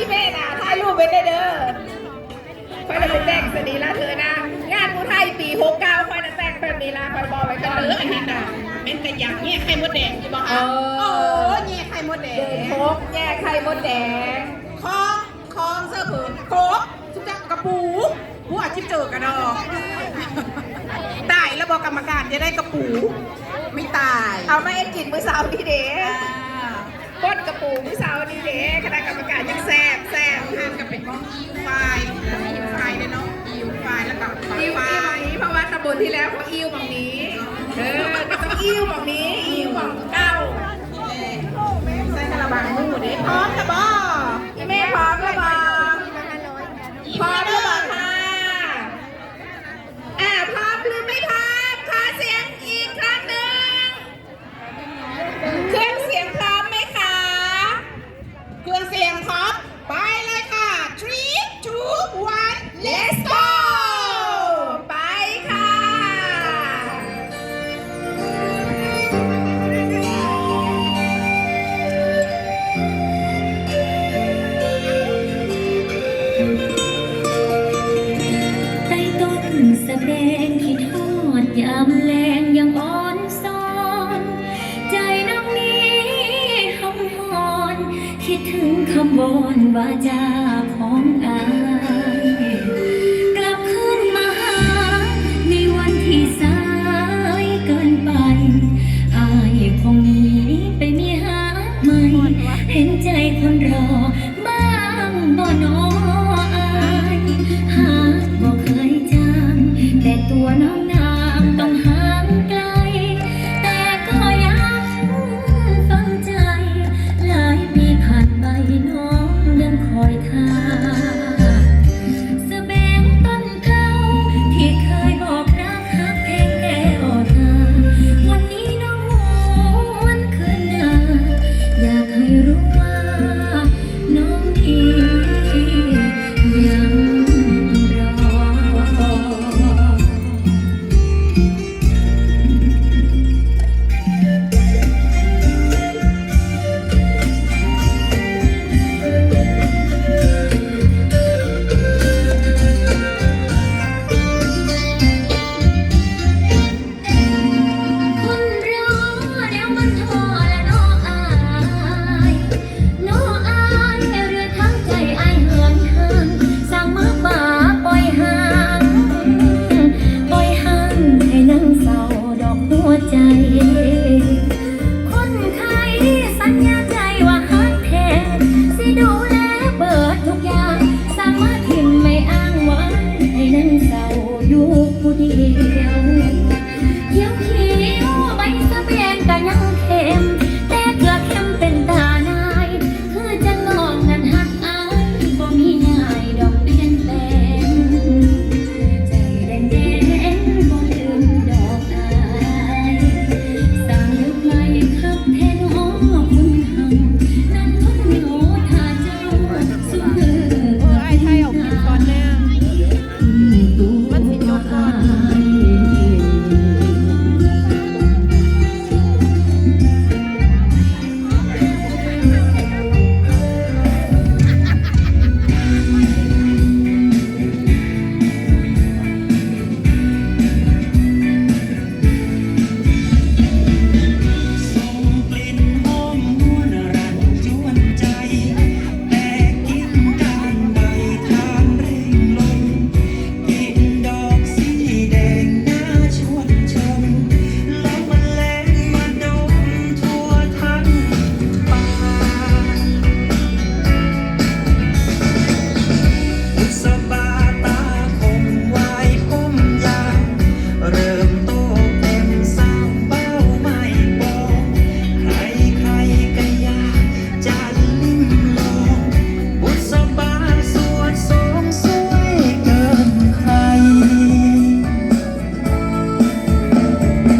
พี่เมย์นะถ่ายรูปไว้ได้เด้อคอยจะไปแต่งสนีละเธอนะ งานผู้ไทยปีหกเก้าคอยจะแต่งแบบนี้ละคอยบอกไว้ก่อนเอออันนี้น่ะเป็นกระยังเนี่ยไข่มดแดงอยู่บ้างเอคะอโอ้เนี่ยไข่มดแดเดินงพกแยกไข่มดแดงคลองคลองเสื้อผืนโคกทุกอย่างกระปูผู้อาชีพเจอกันดอกตายแล้วบอกกรรมการจะได้กระปู ไม่ตาย เอามาเอ็นกินมื้อเช้านี่เด้ อ่าก้นกระปูมื้อเช้านี่เด้คณะกรรมการยังแซ่บแซ่บทานกับเป็นมองอิวไฟอิวไฟเนี่ยเนาะอิวไฟแล้วก็ไฟอิ้วไฟอิ้วแบบนี้เพราะว่าตำบลที่แล้วเขาอิ้วแบบนี้เออมันต้องอิ้วแบบนี้อิ้วแบบ ยามแรงยังอ่อนซ้อน ใจน้องนี้หำหอน คิดถึงคำบอนว่าจาของอา คนไทยสัญญาใจว่าฮักแท้สิดูแลเบิดทุกอย่าง สามาถทิมไม่อ้างว้างให้นั่งเศร้าอยู่ผู้เดียวเที่ยว